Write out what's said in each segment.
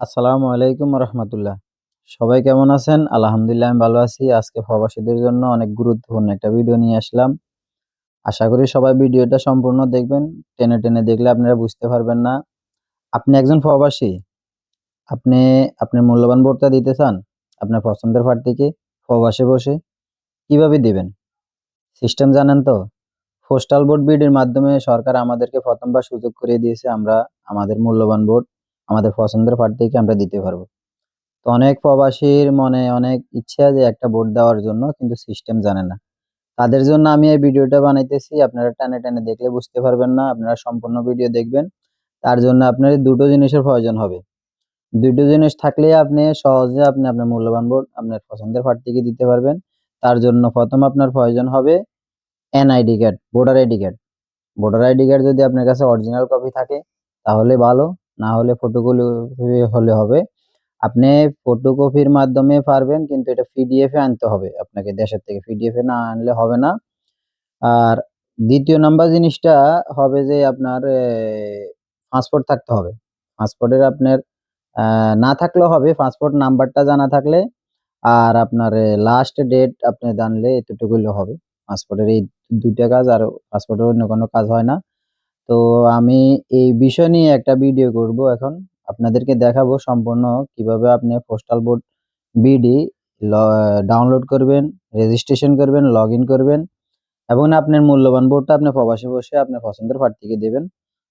আসসালামু আলাইকুম রহমতুল্লাহ। সবাই কেমন আছেন? আলহামদুলিল্লাহ আমি ভালো আছি। আজকে প্রবাসীদের জন্য অনেক গুরুত্বপূর্ণ একটা ভিডিও নিয়ে আসলাম। আশা করি সবাই ভিডিওটা সম্পূর্ণ দেখবেন। টেনে টেনে দেখলে আপনারা বুঝতে পারবেন না। আপনি একজন প্রবাসী। আপনি আপনার মূল্যবান ভোটটা দিতে চান। আপনার পছন্দের প্রার্থীকে প্রবাসে বসে। কীভাবে দিবেন? সিস্টেম জানেন তো? পোস্টাল ভোট বিডির মাধ্যমে সরকার আমাদেরকে প্রথমবার সুযোগ করে দিয়েছে। আমরা, আমাদের মূল্যবান ভোট আমাদের পছন্দের প্রার্থীকে আমরা দিতে পারব। তো অনেক প্রবাসীর মনে অনেক ইচ্ছা যে একটা ভোট দেওয়ার জন্য, কিন্তু সিস্টেম জানে না। তাদের জন্য আমি এই ভিডিওটা বানাইতেছি। আপনারা টানে টানে দেখলে বুঝতে পারবেন না, আপনারা সম্পূর্ণ ভিডিও দেখবেন। তার জন্য আপনার দুটো জিনিসের প্রয়োজন হবে। দুটো জিনিস থাকলে আপনি সহজে আপনি আপনার মূল্যবান ভোট আপনার পছন্দের প্রার্থীকে দিতে পারবেন। তার জন্য প্রথম আপনার প্রয়োজন হবে NID card voter ID card voter ID card যদি আপনার কাছে অরিজিনাল কপি থাকে, তাহলে ভালো। না হলে ফটোকপি হলে হবে। আপনি ফটোকপির মাধ্যমে পারবেন, কিন্তু এটা পিডিএফ এ আনতে হবে আপনাকে দেশের থেকে। পিডিএফ এ না আনলে হবে না। আর দ্বিতীয় নাম্বার জিনিসটা হবে যে আপনার পাসপোর্ট থাকতে হবে। পাসপোর্টের আপনার না থাকলেও হবে পাসপোর্ট নাম্বারটা জানা থাকলে। আর আপনার লাস্ট ডেট আপনি জানলে এতটুকুই হবে। পাসপোর্টের এই দুইটা কাজ আর পাসপোর্টের অন্য কোনো কাজ হয় না। তো আমি এই বিষয় নিয়ে একটা ভিডিও করব এখন। আপনাদেরকে দেখাবো সম্পূর্ণ কীভাবে আপনি পোস্টাল বোর্ড বিডি ডাউনলোড করবেন রেজিস্ট্রেশন করবেন লগ করবেন এবং আপনার মূল্যবান বোর্ডটা আপনি প্রবাসে বসে আপনার পছন্দের প্রার্থীকে দেবেন।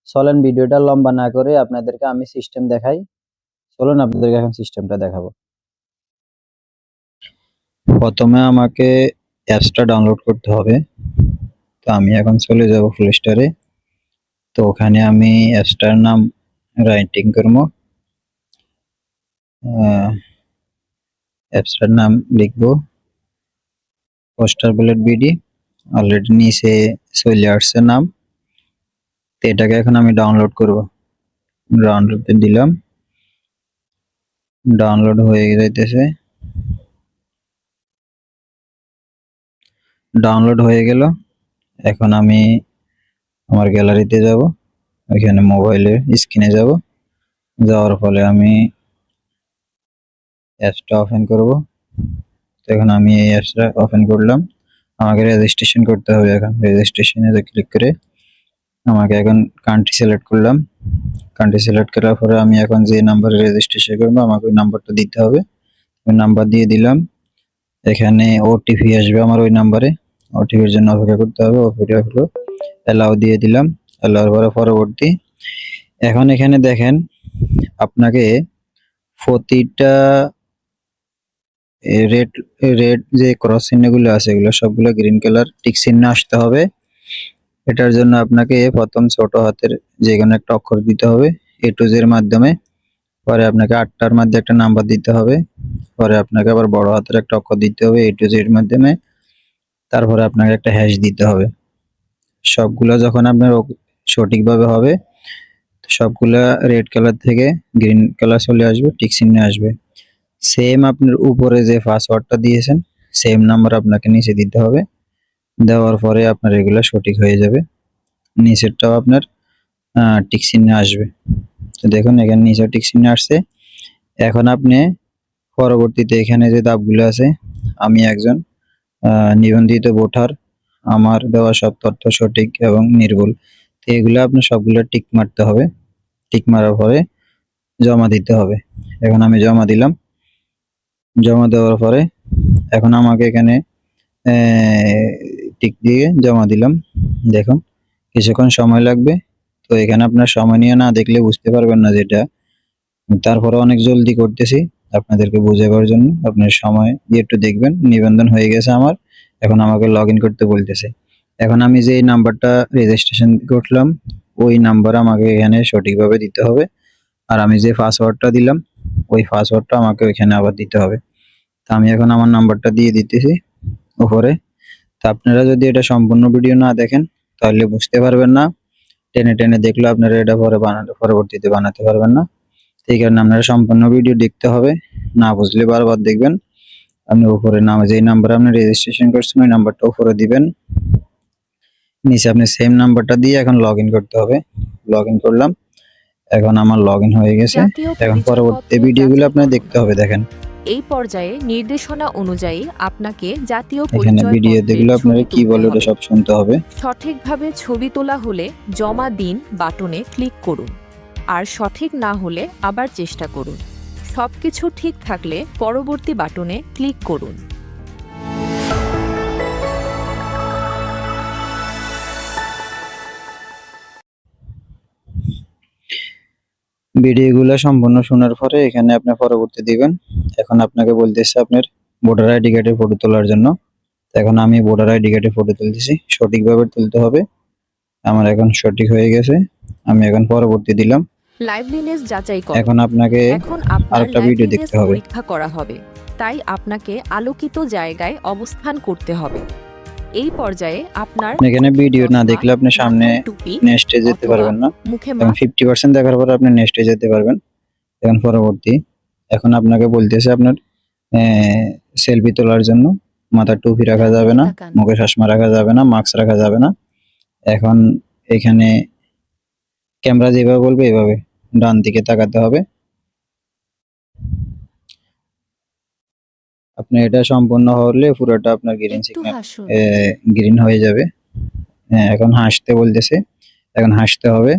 চলেন ভিডিওটা লম্বা না করে আপনাদেরকে আমি সিস্টেম দেখাই। চলুন আপনাদেরকে এখন সিস্টেমটা দেখাবো। প্রথমে আমাকে অ্যাপসটা ডাউনলোড করতে হবে। তো আমি এখন চলে যাব প্লে স্টোরে তো ওখানে আমি অ্যাপসটার নাম রাইটিং করব। অ্যাপসটার নাম লিখব। পোস্টার বুলেট বিডি অলরেডি নিচে চলে আসছে নাম। তো এটাকে এখন আমি ডাউনলোড করব। ডাউনলোড দিলাম। ডাউনলোড হয়ে যাইতেছে। ডাউনলোড হয়ে গেল। এখন আমি আমার গ্যালারিতে যাব, ওইখানে মোবাইলের স্ক্রিনে যাব। যাওয়ার ফলে আমি অ্যাপসটা ওপেন করব। তো এখন আমি এই অ্যাপসটা ওপেন করলাম। আমাকে রেজিস্ট্রেশন করতে হবে এখন। রেজিস্ট্রেশনে ক্লিক করে আমাকে এখন কান্ট্রি সিলেক্ট করলাম। কান্ট্রি সিলেক্ট করার পরে আমি এখন যে নাম্বারে রেজিস্ট্রেশন করব, আমাকে ওই নাম্বারটা দিতে হবে। ওই নাম্বার দিয়ে দিলাম। এখানে ওটিপি আসবে আমার ওই নাম্বারে ওটিপির জন্য অপেক্ষা করতে হবে, অপেক্ষা হলো অ্যালাউ দিয়ে দিলাম অ্যালাউর পরে পরবর্তী। এখন এখানে দেখেন আপনাকে প্রতিটা রেড রেড যে ক্রস চিহ্নগুলো আছে এগুলো সবগুলো গ্রিন কালার টিক চিহ্ন আসতে হবে। এটার জন্য আপনাকে প্রথম ছোট হাতের যে কোনো একটা অক্ষর দিতে হবে এ টু জের মাধ্যমে। পরে আপনাকে আটটার মধ্যে একটা নাম্বার দিতে হবে, পরে আপনাকে আবার বড় হাতের একটা অক্ষর দিতে হবে এ টু জের মাধ্যমে। তারপরে আপনাকে একটা হ্যাশ দিতে হবে। সবগুলো যখন আপনার সঠিকভাবে হবে সবগুলা রেড কালার থেকে গ্রিন কালার চলে আসবে টিক চিহ্ন আসবে। সেম আপনার উপরে যে পাসওয়ার্ডটা দিয়েছেন সেম নাম্বার আপনাকে নিচে দিতে হবে। দেওয়ার পরে আপনার এগুলো সঠিক হয়ে যাবে। নিচেরটাও আপনার টিক আসবে। তো দেখুন, এখানে নিচে টিক আসছে। এখন আপনি পরবর্তীতে এখানে যে ধাপগুলো আছে, আমি একজন নিবন্ধিত ভোটার, আমার দেওয়া সব তথ্য সঠিক এবং নির্ভুল। তো এগুলো আপনি সবগুলো টিক মারতে হবে, টিক মারার পরে জমা দিতে হবে। এখন আমি জমা দিলাম। জমা দেওয়ার পরে এখন আমাকে এখানে টিক দিয়ে জমা দিলাম। দেখুন, কিছুক্ষণ সময় লাগবে। তো এখানে আপনার সময় নিয়ে না দেখলে বুঝতে পারবেন না যেটা। তারপরে অনেক জলদি করতেছি। আপনাদেরকে বোঝাবার জন্য। আপনার সময় দিয়ে একটু দেখবেন। নিবন্ধন হয়ে গেছে আমার। এখন আমাকে লগ করতে বলতেছে। এখন আমি যে নাম্বারটা রেজিস্ট্রেশন করলাম, ওই নাম্বার আমাকে এখানে সঠিকভাবে দিতে হবে। আর আমি যে পাসওয়ার্ডটা দিলাম, ওই পাসওয়ার্ডটা আমাকে ওইখানে আবার দিতে হবে। তা আমি এখন আমার নাম্বারটা দিয়ে দিতেছি উপরে। তা আপনারা যদি এটা সম্পূর্ণ ভিডিও না দেখেন, তাহলে বুঝতে পারবেন না। টেনে টেনে দেখলে আপনারা এটা পরে বানাতে পরবর্তীতে বানাতে পারবেন না। এই কারণে আপনারা সম্পূর্ণ ভিডিও দেখতে হবে। না বুঝলে বারবার দেখবেন। আপনি উপরে নাম যেই নাম্বারে আপনি রেজিস্ট্রেশন করছেন ওই নাম্বারটা উপরে দিবেন। নিচে আপনি সেম নাম্বারটা দিয়ে এখন লগ ইন করতে হবে। লগ ইন করলাম। এখন আমার লগ ইন হয়ে গেছে। এখন পরবর্তী ভিডিওগুলো আপনারা দেখতে হবে দেখেন। এই পর্যায়ে নির্দেশনা অনুযায়ী আপনাকে জাতীয় এখানে ভিডিও দেখলে আপনারা কি বলে ওটা সব শুনতে হবে। সঠিকভাবে ছবি তোলা হলে জমা দিন বাটনে ক্লিক করুন। আর সঠিক না হলে আবার চেষ্টা করুন। সব কিছু ঠিক থাকলে পরবর্তী বাটনে ক্লিক করুন। ভিডিওগুলো সম্পূর্ণ শোনার পরে এখানে আপনি পরবর্তী দিবেন। এখন আপনাকে বলতেছে আপনার ভোটার আইডি কার্ডের ফটো তোলার জন্য। এখন আমি ভোটার আইডি কার্ডের ফটো তুলতেছি। সঠিকভাবে তুলতে হবে। আমার এখন সঠিক হয়ে গেছে। আমি এখন পরবর্তী দিলাম। লাইভলিনেস যাচাই করুন এখন আপনাকে এখন আরেকটা ভিডিও দেখতে হবে। পরীক্ষা করা হবে। তাই আপনাকে আলোকিত জায়গায় অবস্থান করতে হবে। এই পর্যায়ে আপনার এখানে ভিডিও না দেখলে আপনি সামনে নেক্সটে যেতে পারবেন না। এখন ফিফটি পার্সেন্ট দেখার পর আপনি নেক্সটে যেতে পারবেন। এখন পরবর্তী এখন আপনাকে বলতেছে আপনার সেলফি তোলার জন্য। মাথার টুপি রাখা যাবে না মুখে চশমা রাখা যাবে না মাস্ক রাখা যাবে না। এখন এখানে ক্যামেরা যেভাবে বলবে এভাবে। ডান দিকে তাকাতে হবে। আপনি এটা সম্পূর্ণ হলে পুরোটা আপনার গ্রিন সিগন্যাল গ্রিন হয়ে যাবে। হ্যাঁ এখন হাসতে বলতেছে। এখন হাসতে হবে।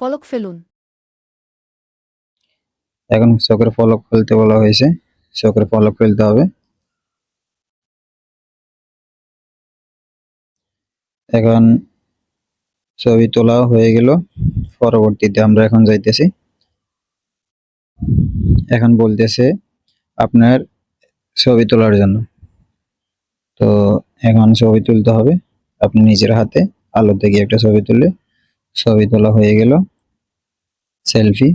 পলক ফেলুন। এখন চোখের পলক ফেলতে বলা হয়েছে। চোখের পলক ফেলতে হবে। এখন ছবি তোলা হয়ে গেল। পরবর্তীতে আমরা এখন যাইতেছি। এখন বলতেছে আপনার ছবি তোলার জন্য। তো এখন ছবি তুলতে হবে। আপনি নিজের হাতে আলোতে গিয়ে একটা ছবি তুললে ছবি তোলা হয়ে গেল। সেলফি।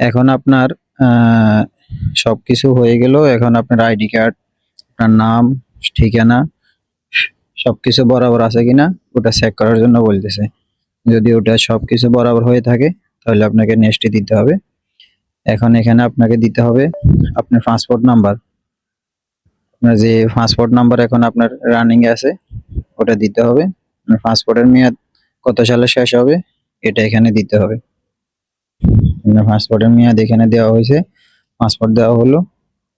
এখন আপনার সব কিছু হয়ে গেল। এখন আপনার আইডি কার্ড, আপনার নাম, ঠিকানা সব কিছু বরাবর আছে কিনা ওটা চেক করার জন্য বলতেছে। যদি ওটা সবকিছু বরাবর হয়ে থাকে তাহলে আপনাকে নেক্সটে দিতে হবে। এখন এখানে আপনাকে দিতে হবে আপনার পাসপোর্ট নাম্বার আপনার যে পাসপোর্ট নাম্বার এখন আপনার রানিং আছে ওটা দিতে হবে। পাসপোর্টের মেয়াদ কত সালে শেষ হবে এটা এখানে দিতে হবে। আপনার পাসপোর্টের মেয়াদ এখানে দেওয়া হয়েছে পাসপোর্ট দেওয়া হলো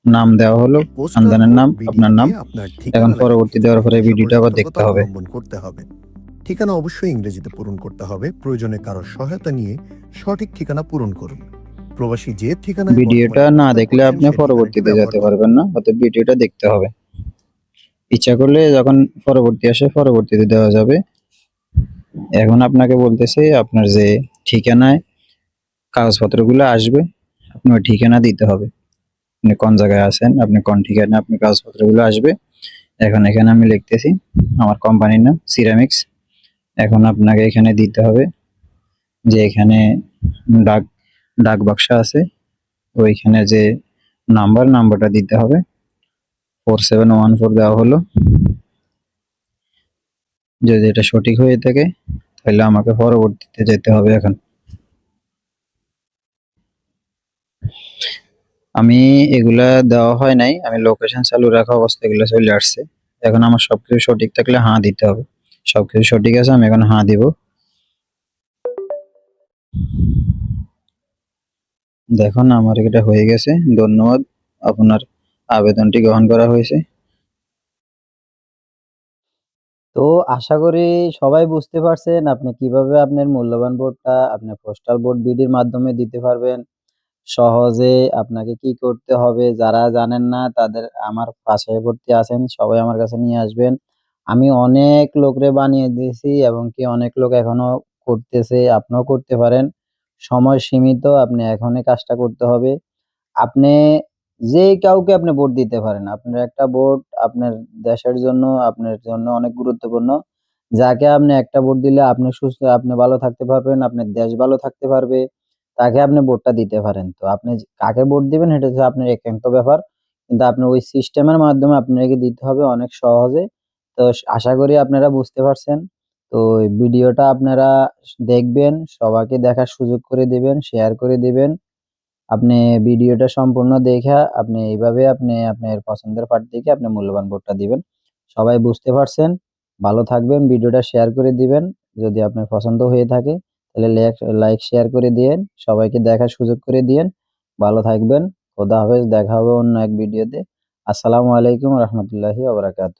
নাম দেওয়া হলো সন্তানের নাম, আপনার নাম। এখন পরবর্তী দেওয়ার পরে ভিডিওটা আবার দেখতে হবে। ঠিকানা অবশ্যই ইংরেজিতে পূরণ করতে হবে। প্রয়োজনে কারও সহায়তা নিয়ে সঠিক ঠিকানা পূরণ করুন। প্রবাসী যে ঠিকানা ভিডিওটা না দেখলে আপনি পরবর্তীতে যেতে পারবেন না অতএব ভিডিওটা দেখতে হবে। ইচ্ছা করলে যখন পরবর্তী আসে পরবর্তীতে দেওয়া যাবে। এখন আপনাকে বলতেছে আপনার যে ঠিকানায় কাগজপত্রগুলো আসবে আপনি ওই ঠিকানা দিতে হবে। আপনি কোন জায়গায় আছেন আপনি কোন ঠিকানা আপনি কাগজপত্রগুলো আসবে। এখন এখানে আমি লিখতেছি আমার কোম্পানির নাম সিরামিক্স এখন আপনাকে এখানে দিতে হবে যে এখানে ডাক ডাক বাক্স আছে। ওইখানে যে নাম্বার, নাম্বারটা দিতে হবে। ফোর সেভেন ওয়ান ফোর দেওয়া হলো। যদি এটা সঠিক হয়ে থাকে, তাহলে আমাকে পরবর্তীতে যেতে হবে এখন। আমি এগুলা দেওয়া হয় নাই। আমি লোকেশন চালু রাখা অবস্থা এগুলো চলে আসছে। এখন আমার সবকিছু সঠিক থাকলে হাঁ দিতে হবে। সবকিছু সঠিক আছে, আমি এখন হাঁ দিব। দেখুন, আমার এটা হয়ে গেছে। ধন্যবাদ, আপনার আবেদনটি গ্রহণ করা হয়েছে। তো আশা করি সবাই বুঝতে পারছেন আপনি কীভাবে আপনার মূল্যবান ভোটটা আপনি পোস্টাল ভোট বিডির মাধ্যমে দিতে পারবেন। সহজে আপনাকে কি করতে হবে, যারা জানেন না, তাদের আমার পাশে ভর্তি আছেন, সবাই আমার কাছে নিয়ে আসবেন। আমি অনেক লোকরে বানিয়ে দিয়েছি এবং কি অনেক লোক এখনও করতেছে, আপনিও করতে পারেন। সময় সীমিত, আপনি এখনই কাজটা করতে হবে। আপনি যে কাউকে আপনি ভোট দিতে পারেন, আপনার একটা ভোট আপনার দেশের জন্য, আপনার জন্য অনেক গুরুত্বপূর্ণ। যাকে আপনি একটা ভোট দিলে আপনি সুস্থ, আপনি ভালো থাকতে পারবেন, আপনার দেশ ভালো থাকতে পারবে, তাকে আপনি ভোটটা দিতে পারেন। তো আপনি কাকে ভোট দিবেন এটা হচ্ছে আপনার একান্ত ব্যাপার। কিন্তু আপনি ওই সিস্টেমের মাধ্যমে আপনাকে দিতে হবে অনেক সহজে। তো আশা করি আপনারা বুঝতে পারছেন। তো ভিডিওটা আপনারা দেখবেন, সবাইকে দেখার সুযোগ করে দিবেন শেয়ার করে দিবেন। আপনি ভিডিওটা সম্পূর্ণ দেখে আপনি এইভাবে আপনি আপনার পছন্দের পার্ট প্রার্থীকে আপনি মূল্যবান ভোটটা দিবেন। সবাই বুঝতে পারছেন? ভালো থাকবেন, ভিডিওটা শেয়ার করে দিবেন। যদি আপনার পছন্দ হয়ে থাকে, তাহলে লাইক শেয়ার করে দিয়েন। সবাইকে দেখার সুযোগ করে দিয়েন। ভালো থাকবেন, খোদা হাফেজ, দেখা হবে অন্য এক ভিডিওতে। আসসালামু আলাইকুম রহমতুল্লাহি ওবরাকাত